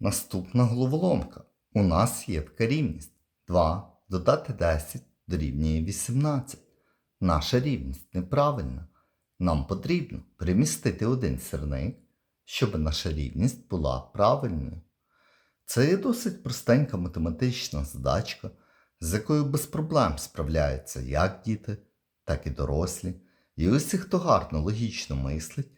Наступна головоломка. У нас є така рівність. 2 додати 10 дорівнює 18. Наша рівність неправильна. Нам потрібно перемістити один сірник, щоб наша рівність була правильною. Це є досить простенька математична задачка, з якою без проблем справляються як діти, так і дорослі. І усі, хто гарно логічно мислить,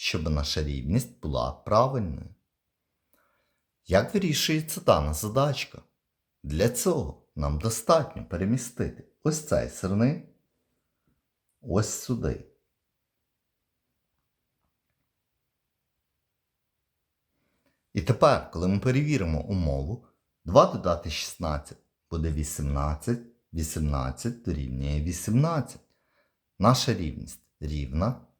щоб наша рівність була правильною. Як вирішується дана задачка? Для цього нам достатньо перемістити ось цей сирник ось сюди. І тепер, коли ми перевіримо умову, 2 додати 16 буде 18, 18 дорівнює 18. Наша рівність рівна,